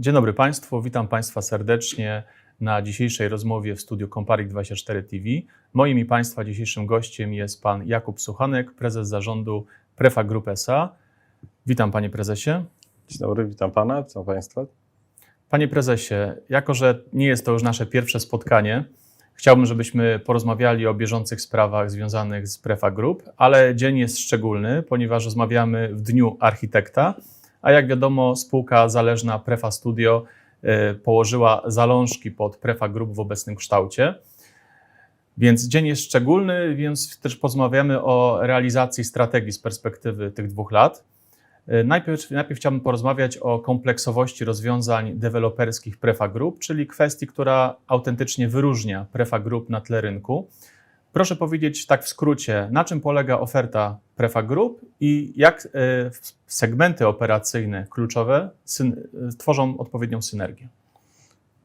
Dzień dobry Państwu, witam Państwa serdecznie na dzisiejszej rozmowie w studiu Comparik24 TV. Moim i Państwa dzisiejszym gościem jest Pan Jakub Suchanek, prezes zarządu Prefa Group SA. Witam Panie Prezesie. Dzień dobry, witam Pana, witam Państwa. Panie Prezesie, jako że nie jest to już nasze pierwsze spotkanie, chciałbym, żebyśmy porozmawiali o bieżących sprawach związanych z Prefa Group, ale dzień jest szczególny, ponieważ rozmawiamy w Dniu Architekta, a jak wiadomo spółka zależna Prefa Studio y, położyła zalążki pod Prefa Group w obecnym kształcie. Więc dzień jest szczególny, więc też porozmawiamy o realizacji strategii z perspektywy tych dwóch lat. Y, Najpierw, najpierw chciałbym porozmawiać o kompleksowości rozwiązań deweloperskich Prefa Group, czyli kwestii, która autentycznie wyróżnia Prefa Group na tle rynku. Proszę powiedzieć tak w skrócie, na czym polega oferta Prefa Group i jak y, segmenty operacyjne kluczowe y, tworzą odpowiednią synergię.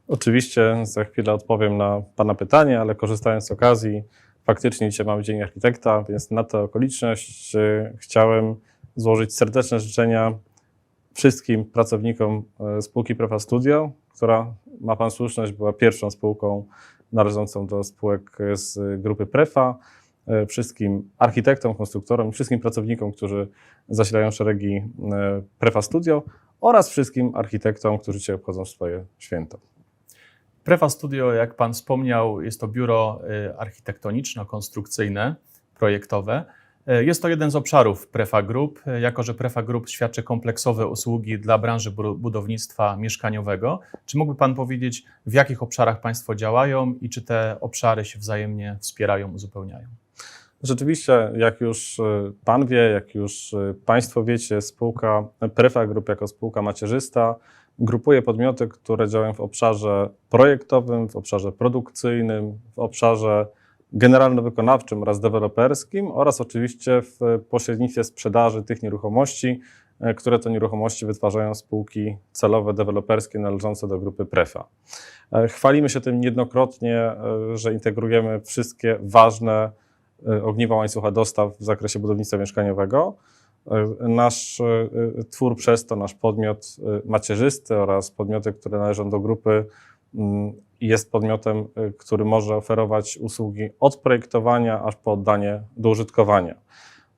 Oczywiście za chwilę odpowiem na Pana pytanie, ale korzystając z okazji, faktycznie dzisiaj mamy Dzień Architekta, więc na tę okoliczność e, chciałem złożyć serdeczne życzenia wszystkim pracownikom e, spółki Prefa Studio, która, ma Pan słuszność, była pierwszą spółką należącą do spółek z grupy Prefa, e, wszystkim architektom, konstruktorom wszystkim pracownikom, którzy zasilają szeregi e, Prefa Studio oraz wszystkim architektom, którzy dzisiaj obchodzą swoje święto. Prefa Studio, jak Pan wspomniał, jest to biuro y, architektoniczno-konstrukcyjne, projektowe. Y, Jest to jeden z obszarów Prefa Group, y, jako że Prefa Group świadczy kompleksowe usługi dla branży bu- budownictwa mieszkaniowego. Czy mógłby Pan powiedzieć, w jakich obszarach Państwo działają i czy te obszary się wzajemnie wspierają, uzupełniają? Rzeczywiście, jak już y, Pan wie, jak już Państwo wiecie, spółka Prefa Group jako spółka macierzysta grupuje podmioty, które działają w obszarze projektowym, w obszarze produkcyjnym, w obszarze generalno-wykonawczym oraz deweloperskim oraz oczywiście w pośrednictwie sprzedaży tych nieruchomości, e, które to nieruchomości wytwarzają spółki celowe deweloperskie należące do grupy Prefa. E, Chwalimy się tym niejednokrotnie, e, że integrujemy wszystkie ważne ogniwa łańcucha dostaw w zakresie budownictwa mieszkaniowego. Nasz twór przez to, nasz podmiot macierzysty oraz podmioty, które należą do grupy, mm, jest podmiotem, e, który może oferować usługi od projektowania aż po oddanie do użytkowania.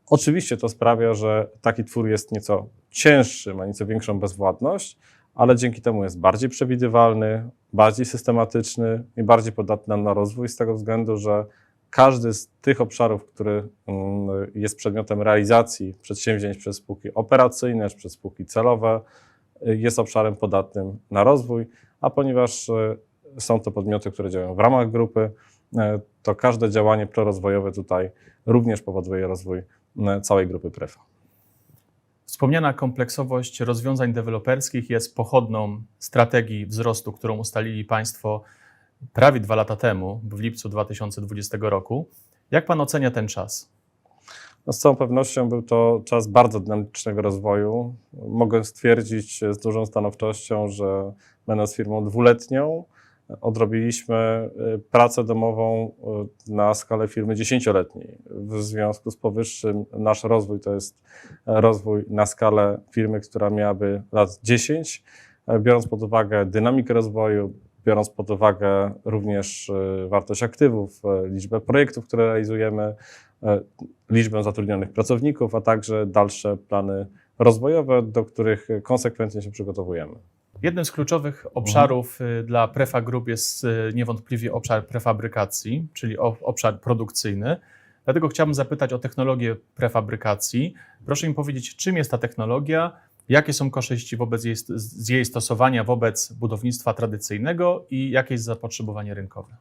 Oczywiście to sprawia, że taki twór jest nieco cięższy, ma nieco większą bezwładność, ale dzięki temu jest bardziej przewidywalny, bardziej systematyczny i bardziej podatny na rozwój z tego względu, że każdy z tych obszarów, który mm, jest przedmiotem realizacji przedsięwzięć przez spółki operacyjne czy przez spółki celowe, y, jest obszarem podatnym na rozwój, a ponieważ y, są to podmioty, które działają w ramach grupy, y, to każde działanie prorozwojowe tutaj również powoduje rozwój y, całej grupy Prefa. Wspomniana kompleksowość rozwiązań deweloperskich jest pochodną strategii wzrostu, którą ustalili Państwo prawie dwa lata temu, w lipcu 2020 roku. Jak Pan ocenia ten czas? No z całą pewnością był to czas bardzo dynamicznego rozwoju. Mogę stwierdzić z dużą stanowczością, że będąc firmą dwuletnią, odrobiliśmy y, pracę domową y, na skalę firmy dziesięcioletniej. W związku z powyższym nasz rozwój to jest e, rozwój na skalę firmy, która miałaby lat 10, e, biorąc pod uwagę dynamikę rozwoju, biorąc pod uwagę również e, wartość aktywów, liczbę projektów, które realizujemy, liczbę zatrudnionych pracowników, a także dalsze plany rozwojowe, do których konsekwentnie się przygotowujemy. Jednym z kluczowych obszarów y, dla Prefa Group jest y, niewątpliwie obszar prefabrykacji, czyli obszar produkcyjny. Dlatego chciałbym zapytać o technologię prefabrykacji. Proszę mi powiedzieć, czym jest ta technologia, jakie są korzyści wobec jej, z jej stosowania wobec budownictwa tradycyjnego i jakie jest zapotrzebowanie rynkowe.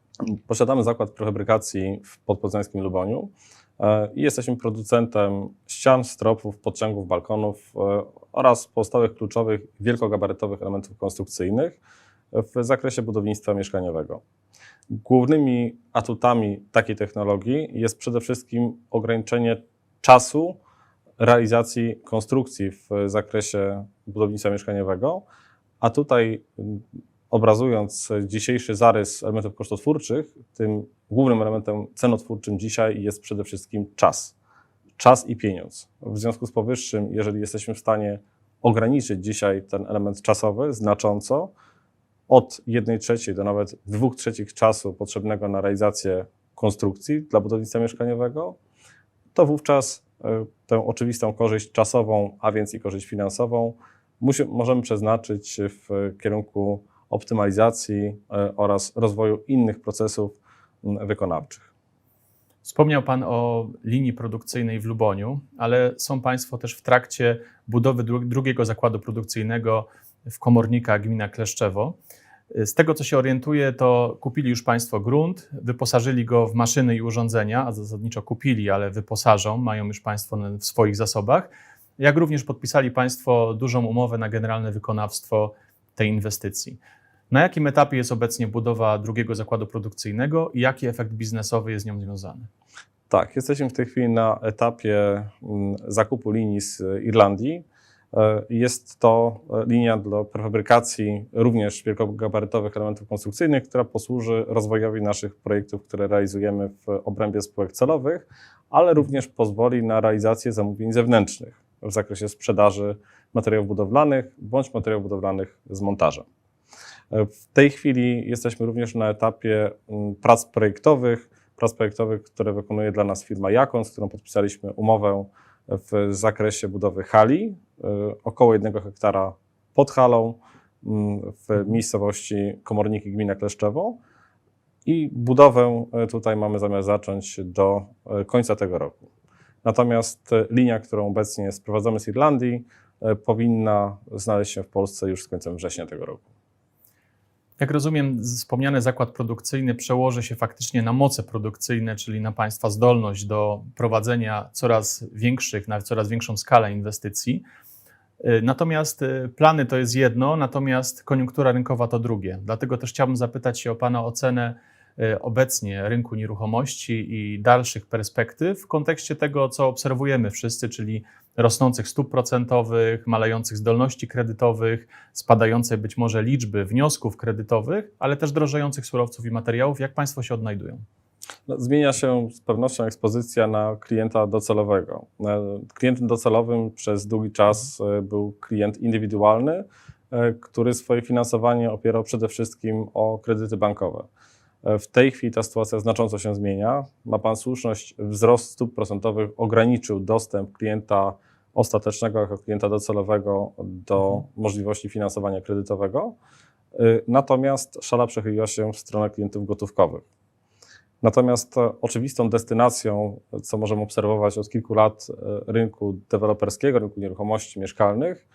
Posiadamy zakład prefabrykacji w podpoznańskim Luboniu i jesteśmy producentem ścian, stropów, podciągów, balkonów e, oraz pozostałych kluczowych wielkogabarytowych elementów konstrukcyjnych w zakresie budownictwa mieszkaniowego. Głównymi atutami takiej technologii jest przede wszystkim ograniczenie czasu realizacji konstrukcji w zakresie budownictwa mieszkaniowego, a tutaj obrazując dzisiejszy zarys elementów kosztotwórczych, tym głównym elementem cenotwórczym dzisiaj jest przede wszystkim czas. Czas i pieniądz. W związku z powyższym, jeżeli jesteśmy w stanie ograniczyć dzisiaj ten element czasowy znacząco od 1 trzeciej do nawet 2 trzecich czasu potrzebnego na realizację konstrukcji dla budownictwa mieszkaniowego, to wówczas e, tę oczywistą korzyść czasową, a więc i korzyść finansową, możemy przeznaczyć w kierunku optymalizacji e, oraz rozwoju innych procesów wykonawczych. Wspomniał Pan o linii produkcyjnej w Luboniu, ale są Państwo też w trakcie budowy dru- drugiego zakładu produkcyjnego w Komornika, gmina Kleszczewo. Z tego, co się orientuję, to kupili już Państwo grunt, wyposażyli go w maszyny i urządzenia, a zasadniczo kupili, ale wyposażą, mają już Państwo w swoich zasobach. Jak również podpisali Państwo dużą umowę na generalne wykonawstwo tej inwestycji. Na jakim etapie jest obecnie budowa drugiego zakładu produkcyjnego i jaki efekt biznesowy jest z nią związany? Tak, jesteśmy w tej chwili na etapie mm, zakupu linii z Irlandii. E, Jest to e, linia do prefabrykacji również wielkogabarytowych elementów konstrukcyjnych, która posłuży rozwojowi naszych projektów, które realizujemy w obrębie spółek celowych, ale również pozwoli na realizację zamówień zewnętrznych w zakresie sprzedaży materiałów budowlanych bądź materiałów budowlanych z montażem. W tej chwili jesteśmy również na etapie mm, prac projektowych, prac projektowych, które wykonuje dla nas firma Jakon, z którą podpisaliśmy umowę w zakresie budowy hali, y, około jednego hektara pod halą mm, w miejscowości Komorniki Gmina Kleszczewo i budowę y, tutaj mamy zamiar zacząć do y, końca tego roku. Natomiast linia, którą obecnie sprowadzamy z Irlandii, powinna znaleźć się w Polsce już z końcem września tego roku. Jak rozumiem, wspomniany zakład produkcyjny przełoży się faktycznie na moce produkcyjne, czyli na Państwa zdolność do prowadzenia coraz większych, na coraz większą skalę inwestycji. Y, Natomiast y, plany to jest jedno, natomiast koniunktura rynkowa to drugie. Dlatego też chciałbym zapytać się o Pana ocenę obecnie rynku nieruchomości i dalszych perspektyw w kontekście tego, co obserwujemy wszyscy, czyli rosnących stóp procentowych, malejących zdolności kredytowych, spadającej być może liczby wniosków kredytowych, ale też drożejących surowców i materiałów. Jak Państwo się odnajdują? No, zmienia się z pewnością ekspozycja na klienta docelowego. E, Klientem docelowym przez długi czas e, był klient indywidualny, e, który swoje finansowanie opierał przede wszystkim o kredyty bankowe. W tej chwili ta sytuacja znacząco się zmienia. Ma Pan słuszność, wzrost stóp procentowych ograniczył dostęp klienta ostatecznego jako klienta docelowego do możliwości finansowania kredytowego. E, Natomiast szala przechyliła się w stronę klientów gotówkowych. Natomiast e, oczywistą destynacją, co możemy obserwować od kilku lat, e, rynku deweloperskiego, rynku nieruchomości mieszkalnych,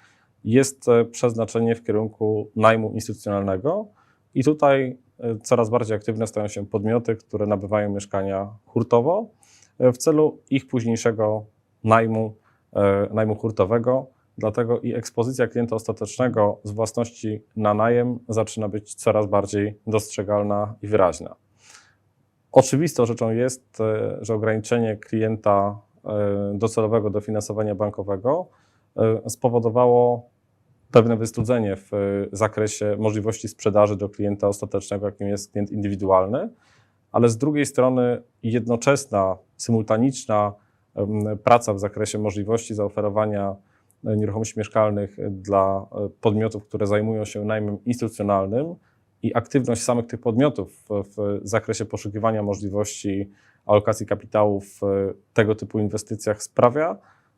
jest e, przeznaczenie w kierunku najmu instytucjonalnego. I tutaj coraz bardziej aktywne stają się podmioty, które nabywają mieszkania hurtowo e, w celu ich późniejszego najmu, e, najmu hurtowego. Dlatego i ekspozycja klienta ostatecznego z własności na najem zaczyna być coraz bardziej dostrzegalna i wyraźna. Oczywistą rzeczą jest, e, że ograniczenie klienta docelowego do finansowania bankowego spowodowało pewne wystudzenie w e, zakresie możliwości sprzedaży do klienta ostatecznego, jakim jest klient indywidualny, ale z drugiej strony jednoczesna, symultaniczna praca w zakresie możliwości zaoferowania e, nieruchomości mieszkalnych dla e, podmiotów, które zajmują się najmem instytucjonalnym i aktywność samych tych podmiotów w, zakresie poszukiwania możliwości alokacji kapitału w tego typu inwestycjach sprawia,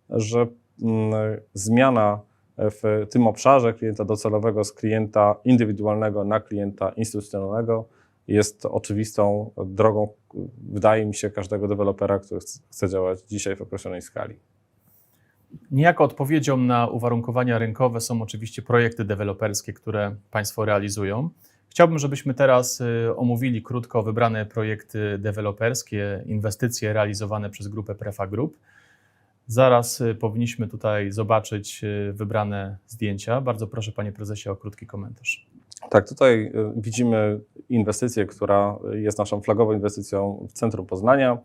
że mm, zmiana w tym obszarze klienta docelowego z klienta indywidualnego na klienta instytucjonalnego jest oczywistą drogą, wydaje mi się, każdego dewelopera, który chce- działać dzisiaj w określonej skali. Niejako odpowiedzią na uwarunkowania rynkowe są oczywiście projekty deweloperskie, które Państwo realizują. Chciałbym, żebyśmy teraz y, omówili krótko wybrane projekty deweloperskie, inwestycje realizowane przez grupę Prefa Group. Zaraz y, powinniśmy tutaj zobaczyć y, wybrane zdjęcia. Bardzo proszę, panie prezesie, o krótki komentarz. Tak, tutaj y, widzimy inwestycję, która jest naszą flagową inwestycją w centrum Poznania,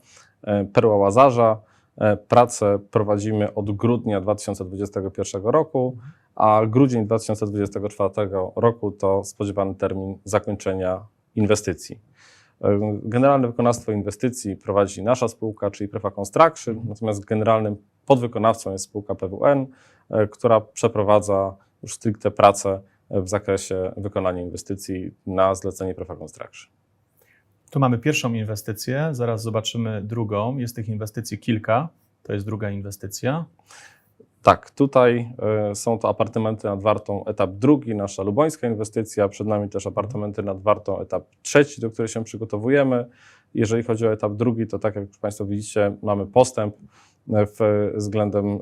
Perła Łazarza. E, Pracę prowadzimy od grudnia 2021 roku, a grudzień 2024 roku to spodziewany termin zakończenia inwestycji. Generalne wykonawstwo inwestycji prowadzi nasza spółka, czyli Prefa Construction, natomiast generalnym podwykonawcą jest spółka PWN, e, która przeprowadza już stricte pracę w zakresie wykonania inwestycji na zlecenie Prefa Construction. Tu mamy pierwszą inwestycję, zaraz zobaczymy drugą. Jest tych inwestycji kilka. To jest druga inwestycja. Tak, tutaj e, są to apartamenty nad Wartą etap drugi, nasza lubońska inwestycja. Przed nami też apartamenty nad Wartą etap trzeci, do której się przygotowujemy. Jeżeli chodzi o etap drugi, to tak jak Państwo widzicie, mamy postęp e, w, względem e,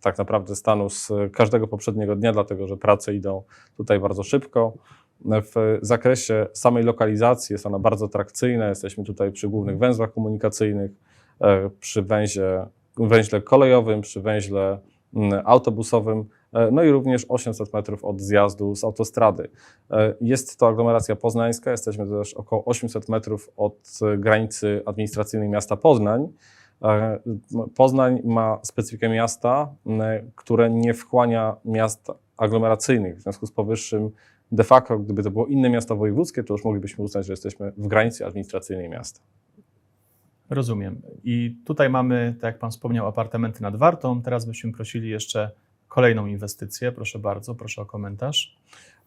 tak naprawdę stanu z każdego poprzedniego dnia, dlatego że prace idą tutaj bardzo szybko. W zakresie samej lokalizacji jest ona bardzo atrakcyjna. Jesteśmy tutaj przy głównych węzłach komunikacyjnych, przy węzie, węźle kolejowym, przy węźle mm, autobusowym, e, no i również 800 metrów od zjazdu z autostrady. E, Jest to aglomeracja poznańska, jesteśmy też około 800 metrów od e, granicy administracyjnej miasta Poznań. Poznań ma specyfikę miasta, które nie wchłania miast aglomeracyjnych. W związku z powyższym, de facto, gdyby to było inne miasto wojewódzkie, to już moglibyśmy uznać, że jesteśmy w granicy administracyjnej miasta. Rozumiem. I tutaj mamy, tak jak Pan wspomniał, apartamenty nad Wartą. Teraz byśmy prosili jeszcze kolejną inwestycję. Proszę bardzo, proszę o komentarz.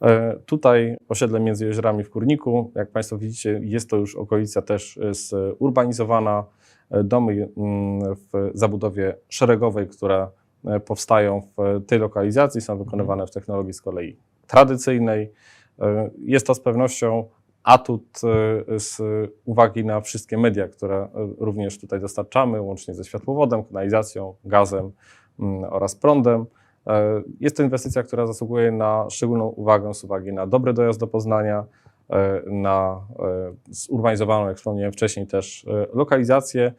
E, Tutaj osiedle między jeziorami w Kurniku, jak Państwo widzicie, jest to już okolica też e, zurbanizowana. E, Domy mm, w zabudowie szeregowej, które powstają w tej lokalizacji, są wykonywane w technologii z kolei tradycyjnej. Jest to z pewnością atut e, z uwagi na wszystkie media, które e, również tutaj dostarczamy, łącznie ze światłowodem, kanalizacją, gazem mm, oraz prądem. E, Jest to inwestycja, która zasługuje na szczególną uwagę z uwagi na dobry dojazd do Poznania, na zurbanizowaną, jak wspomniałem wcześniej, też lokalizację.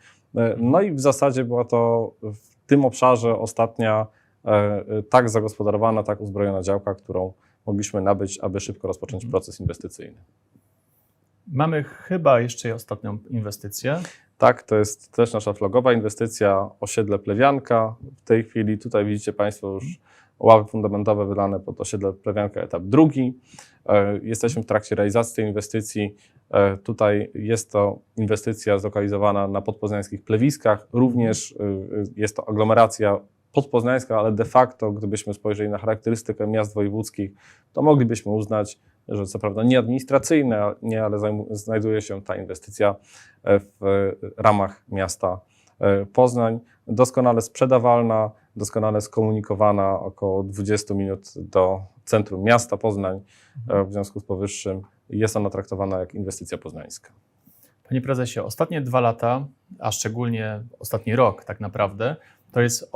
No i w zasadzie była to w tym obszarze ostatnia tak zagospodarowana, tak uzbrojona działka, którą mogliśmy nabyć, aby szybko rozpocząć proces inwestycyjny. Mamy chyba jeszcze ostatnią inwestycję. Tak, to jest też nasza flagowa inwestycja, osiedle Plewianka. W tej chwili tutaj widzicie Państwo już ławy fundamentowe wydane pod osiedle Plewianka etap drugi. E, Jesteśmy w trakcie realizacji tej inwestycji. E, Tutaj jest to inwestycja zlokalizowana na podpoznańskich plewiskach. Również e, jest to aglomeracja podpoznańska, ale de facto, gdybyśmy spojrzeli na charakterystykę miast wojewódzkich, to moglibyśmy uznać, że co prawda nie administracyjne, nie, ale znajduje się ta inwestycja e, w ramach miasta e, Poznań. Doskonale sprzedawalna, doskonale skomunikowana, około 20 minut do centrum miasta Poznań. E, W związku z powyższym jest ona traktowana jak inwestycja poznańska. Panie prezesie, ostatnie dwa lata, a szczególnie ostatni rok tak naprawdę, to jest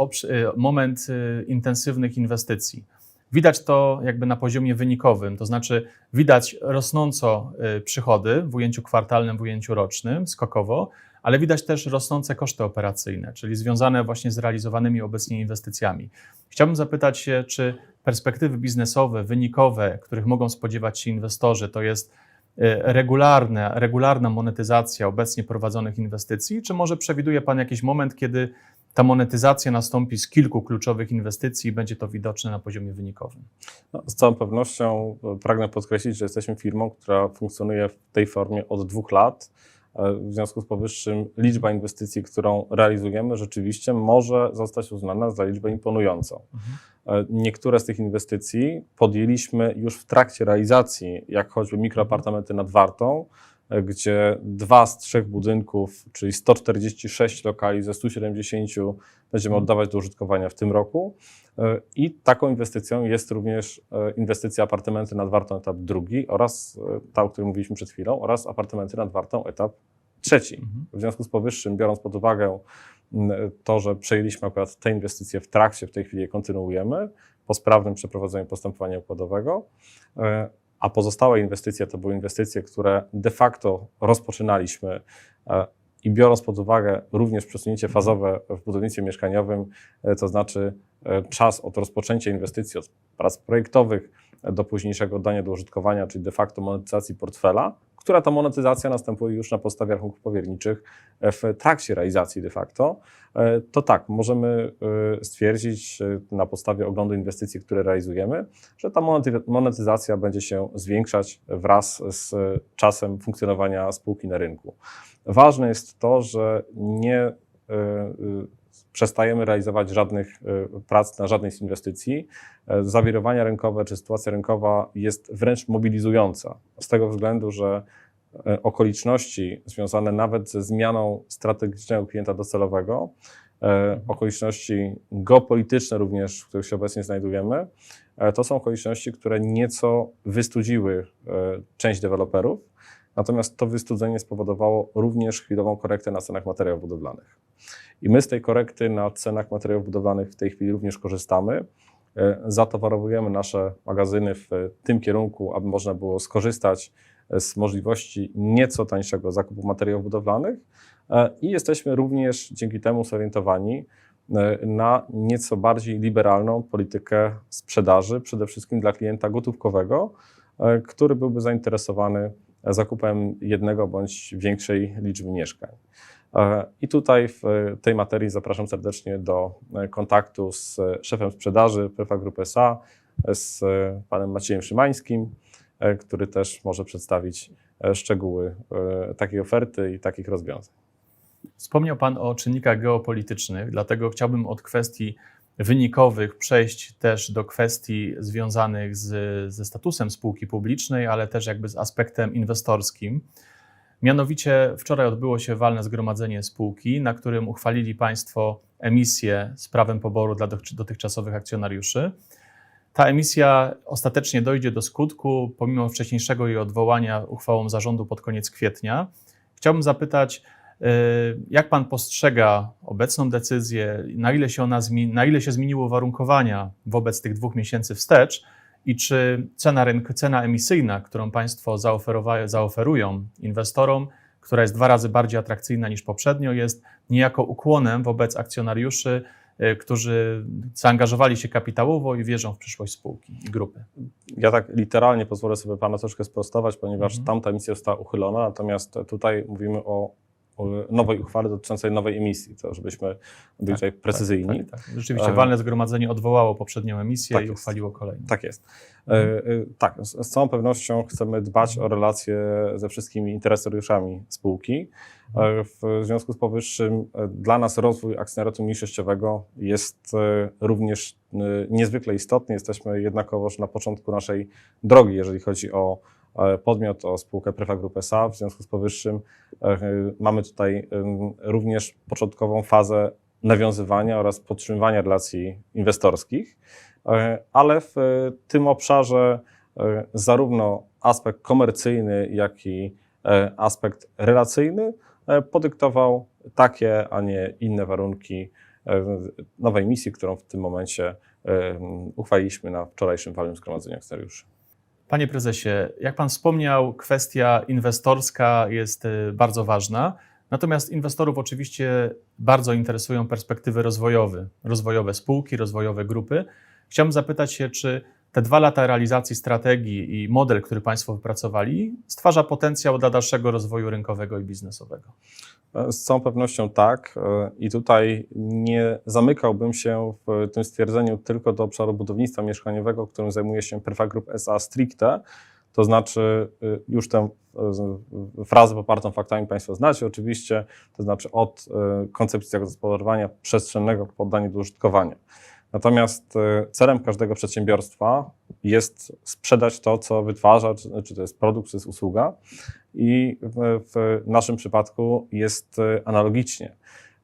moment intensywnych inwestycji. Widać to jakby na poziomie wynikowym, to znaczy widać rosnąco y, przychody w ujęciu kwartalnym, w ujęciu rocznym, skokowo, ale widać też rosnące koszty operacyjne, czyli związane właśnie z realizowanymi obecnie inwestycjami. Chciałbym zapytać się, czy perspektywy biznesowe, wynikowe, których mogą spodziewać się inwestorzy, to jest y, regularna, regularna monetyzacja obecnie prowadzonych inwestycji, czy może przewiduje Pan jakiś moment, kiedy ta monetyzacja nastąpi z kilku kluczowych inwestycji i będzie to widoczne na poziomie wynikowym? No, z całą pewnością e, pragnę podkreślić, że jesteśmy firmą, która funkcjonuje w tej formie od dwóch lat. E, W związku z powyższym liczba inwestycji, którą realizujemy, rzeczywiście może zostać uznana za liczbę imponującą. E, Niektóre z tych inwestycji podjęliśmy już w trakcie realizacji, jak choćby mikroapartamenty nad Wartą, e, gdzie dwa z trzech budynków, czyli 146 lokali ze 170 będziemy oddawać do użytkowania w tym roku. E, I taką inwestycją jest również e, inwestycja apartamenty nad Wartą etap drugi oraz e, ta, o której mówiliśmy przed chwilą, oraz apartamenty nad Wartą etap trzeci. Mhm. W związku z powyższym, biorąc pod uwagę to, że przejęliśmy akurat te inwestycje w trakcie, w tej chwili je kontynuujemy, po sprawnym przeprowadzeniu postępowania układowego, e, a pozostałe inwestycje to były inwestycje, które de facto rozpoczynaliśmy e, i biorąc pod uwagę również przesunięcie fazowe w budownictwie mieszkaniowym, e, to znaczy czas od rozpoczęcia inwestycji, od prac projektowych do późniejszego oddania do użytkowania, czyli de facto monetyzacji portfela, która to monetyzacja następuje już na podstawie rachunków powierniczych w trakcie realizacji de facto, e, to tak, możemy e, stwierdzić e, na podstawie oglądu inwestycji, które realizujemy, że ta monety- monetyzacja będzie się zwiększać wraz z czasem funkcjonowania spółki na rynku. Ważne jest to, że nie przestajemy realizować żadnych e, prac na żadnej z inwestycji. E, Zawirowania rynkowe czy sytuacja rynkowa jest wręcz mobilizująca. Z tego względu, że e, okoliczności związane nawet ze zmianą strategicznego klienta docelowego, e, okoliczności geopolityczne również, w których się obecnie znajdujemy, to są okoliczności, które nieco wystudziły część deweloperów. Natomiast to wystudzenie spowodowało również chwilową korektę na cenach materiałów budowlanych. I my z tej korekty na cenach materiałów budowlanych w tej chwili również korzystamy. E, Zatowarowujemy nasze magazyny w tym kierunku, aby można było skorzystać e, z możliwości nieco tańszego zakupu materiałów budowlanych E, i jesteśmy również dzięki temu zorientowani na nieco bardziej liberalną politykę sprzedaży, przede wszystkim dla klienta gotówkowego, który byłby zainteresowany zakupem jednego bądź większej liczby mieszkań. E, I tutaj w e, tej materii zapraszam serdecznie do e, kontaktu z e, szefem sprzedaży Prefa Group SA, e, z e, panem Maciejem Szymańskim, e, który też może przedstawić e, szczegóły e, takiej oferty i takich rozwiązań. Wspomniał Pan o czynnikach geopolitycznych, dlatego chciałbym od kwestii wynikowych przejść też do kwestii związanych z, ze statusem spółki publicznej, ale też jakby z aspektem inwestorskim. Mianowicie wczoraj odbyło się walne zgromadzenie spółki, na którym uchwalili Państwo emisję z prawem poboru dla dotych- dotychczasowych akcjonariuszy. Ta emisja ostatecznie dojdzie do skutku, pomimo wcześniejszego jej odwołania uchwałą zarządu pod koniec kwietnia. Chciałbym zapytać, jak Pan postrzega obecną decyzję, na ile się, ona zmi- na ile się zmieniły uwarunkowania wobec tych dwóch miesięcy wstecz i czy cena, rynku, cena emisyjna, którą Państwo zaoferowa- zaoferują inwestorom, która jest dwa razy bardziej atrakcyjna niż poprzednio, jest niejako ukłonem wobec akcjonariuszy, y, którzy zaangażowali się kapitałowo i wierzą w przyszłość spółki i grupy. Ja tak literalnie pozwolę sobie Pana troszkę sprostować, ponieważ Mhm. tamta emisja została uchylona, natomiast tutaj mówimy o nowej uchwale dotyczącej nowej emisji, to żebyśmy byli tutaj precyzyjni. Tak, tak. Rzeczywiście E, walne zgromadzenie odwołało poprzednią emisję tak i jest. uchwaliło kolejną. Tak jest. E, e, tak, z, całą pewnością chcemy dbać o relacje ze wszystkimi interesariuszami spółki. W związku z powyższym dla nas rozwój akcjonariatu mniejszościowego jest również niezwykle istotny. Jesteśmy jednakowoż na początku naszej drogi, jeżeli chodzi o podmiot, o spółkę Prefa Group SA. W związku z powyższym e, mamy tutaj również początkową fazę nawiązywania oraz podtrzymywania relacji inwestorskich. E, ale w e, tym obszarze e, zarówno aspekt komercyjny, jak i e, aspekt relacyjny e, podyktował takie, a nie inne warunki e, nowej misji, którą w tym momencie e, uchwaliliśmy na wczorajszym walnym zgromadzeniu akcjonariuszy. Panie prezesie, jak pan wspomniał, kwestia inwestorska jest y, bardzo ważna. Natomiast inwestorów oczywiście bardzo interesują perspektywy rozwojowe, rozwojowe spółki, rozwojowe grupy. Chciałbym zapytać się, czy te dwa lata realizacji strategii i model, który Państwo wypracowali, stwarza potencjał dla dalszego rozwoju rynkowego i biznesowego? Z całą pewnością tak. I tutaj nie zamykałbym się w tym stwierdzeniu tylko do obszaru budownictwa mieszkaniowego, którym zajmuje się Prefa Group SA stricte. To znaczy, y, już tę y, frazę popartą faktami Państwo znacie oczywiście, to znaczy od y, koncepcji zagospodarowania przestrzennego po oddanie do użytkowania. Natomiast y, celem każdego przedsiębiorstwa jest sprzedać to, co wytwarza, czy, to jest produkt, czy to jest usługa. I w, naszym przypadku jest y, analogicznie.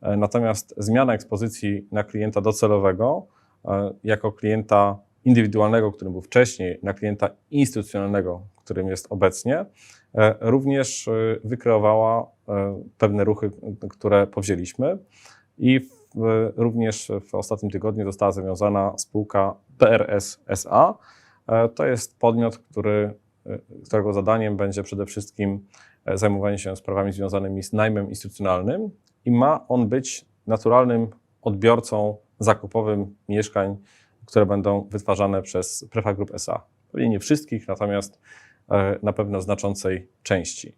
E, Natomiast zmiana ekspozycji na klienta docelowego, e, jako klienta indywidualnego, którym był wcześniej, na klienta instytucjonalnego, którym jest obecnie, e, również y, wykreowała pewne ruchy, które powzięliśmy. I również w ostatnim tygodniu została zawiązana spółka PRS SA. E, To jest podmiot, który, e, którego zadaniem będzie przede wszystkim e, zajmowanie się sprawami związanymi z najmem instytucjonalnym i ma on być naturalnym odbiorcą zakupowym mieszkań, które będą wytwarzane przez Prefa Group SA. Pewnie nie wszystkich, natomiast na pewno znaczącej części.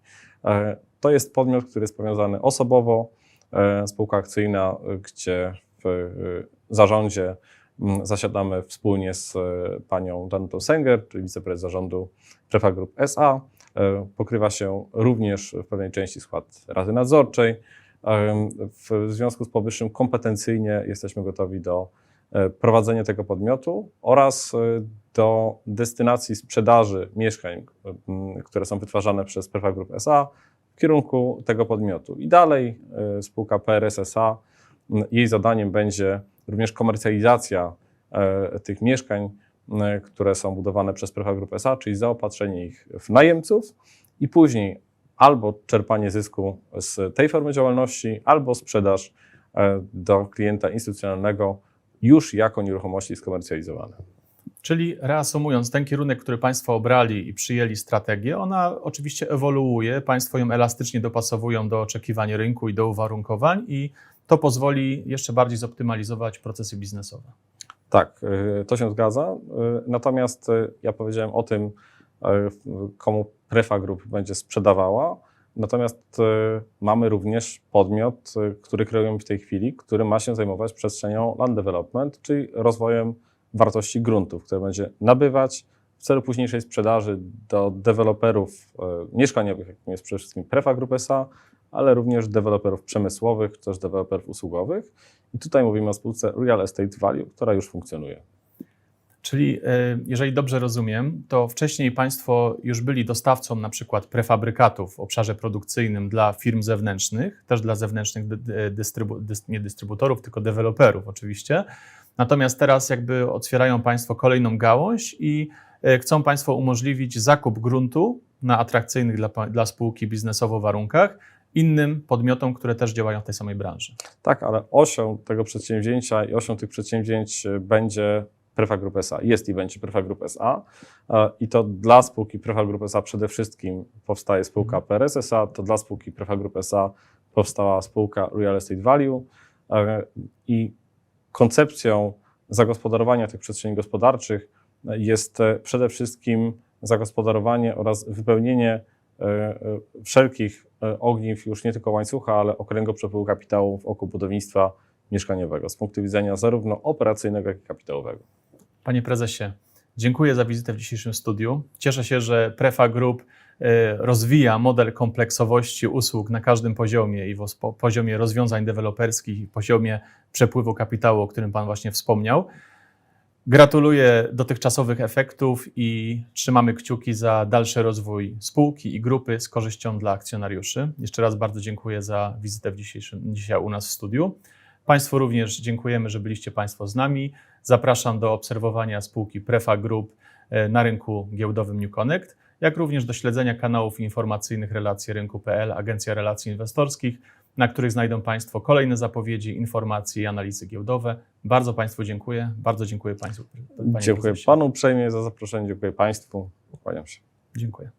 To jest podmiot, który jest powiązany osobowo, spółka akcyjna, e, gdzie w e, zarządzie zasiadamy wspólnie z e, panią Danutą Senger, czyli wiceprezes zarządu Prefa Group SA. E, Pokrywa się również w pewnej części skład Rady Nadzorczej. E, W związku z powyższym kompetencyjnie jesteśmy gotowi do e, prowadzenia tego podmiotu oraz e, do destynacji sprzedaży mieszkań, które są wytwarzane przez Prefa Group SA w kierunku tego podmiotu. I dalej e, spółka PRS SA, m, jej zadaniem będzie również komercjalizacja e, tych mieszkań, które są budowane przez Prefa Group SA, czyli zaopatrzenie ich w najemców i później albo czerpanie zysku z tej formy działalności, albo sprzedaż do klienta instytucjonalnego już jako nieruchomości skomercjalizowane. Czyli reasumując, ten kierunek, który Państwo obrali i przyjęli strategię, ona oczywiście ewoluuje, Państwo ją elastycznie dopasowują do oczekiwań rynku i do uwarunkowań i to pozwoli jeszcze bardziej zoptymalizować procesy biznesowe. Tak, y, to się zgadza. Y, Natomiast y, ja powiedziałem o tym, komu Prefa Group będzie sprzedawała. Natomiast mamy również podmiot, który kreujemy w tej chwili, który ma się zajmować przestrzenią land development, czyli rozwojem wartości gruntów, które będzie nabywać w celu późniejszej sprzedaży do deweloperów y, mieszkaniowych, jakim jest przede wszystkim Prefa Group SA, ale również deweloperów przemysłowych, też deweloperów usługowych. I tutaj mówimy o spółce Real Estate Value, która już funkcjonuje. Czyli, e, jeżeli dobrze rozumiem, to wcześniej Państwo już byli dostawcą na przykład prefabrykatów w obszarze produkcyjnym dla firm zewnętrznych, też dla zewnętrznych dy- dystrybu, dys, nie dystrybutorów, tylko deweloperów oczywiście. Natomiast teraz jakby otwierają Państwo kolejną gałąź i e, chcą Państwo umożliwić zakup gruntu na atrakcyjnych dla, dla spółki biznesowo warunkach innym podmiotom, które też działają w tej samej branży. Tak, ale osią tego przedsięwzięcia i osią tych przedsięwzięć y, będzie Prefa Group SA. Jest i będzie Prefa Group SA. E, I to dla spółki Prefa Group SA przede wszystkim powstaje spółka PRS SA, to dla spółki Prefa Group SA powstała spółka Real Estate Value e, i koncepcją zagospodarowania tych przestrzeni gospodarczych e, jest e, przede wszystkim zagospodarowanie oraz wypełnienie e, wszelkich ogniw już nie tylko łańcucha, ale okręgu przepływu kapitału w oku budownictwa mieszkaniowego z punktu widzenia zarówno operacyjnego, jak i kapitałowego. Panie prezesie, dziękuję za wizytę w dzisiejszym studiu. Cieszę się, że Prefa Group rozwija model kompleksowości usług na każdym poziomie i w poziomie rozwiązań deweloperskich i poziomie przepływu kapitału, o którym Pan właśnie wspomniał. Gratuluję dotychczasowych efektów i trzymamy kciuki za dalszy rozwój spółki i grupy z korzyścią dla akcjonariuszy. Jeszcze raz bardzo dziękuję za wizytę w dzisiejszym, dzisiaj u nas w studiu. Państwu również dziękujemy, że byliście Państwo z nami. Zapraszam do obserwowania spółki Prefa Group e, na rynku giełdowym New Connect, jak również do śledzenia kanałów informacyjnych Relacje Rynku.pl, Agencja Relacji Inwestorskich, na których znajdą Państwo kolejne zapowiedzi, informacje i analizy giełdowe. Bardzo Państwu dziękuję. Bardzo dziękuję Państwu. Dziękuję prezesie. Panu uprzejmie za zaproszenie, dziękuję Państwu. Kłaniam się. Dziękuję.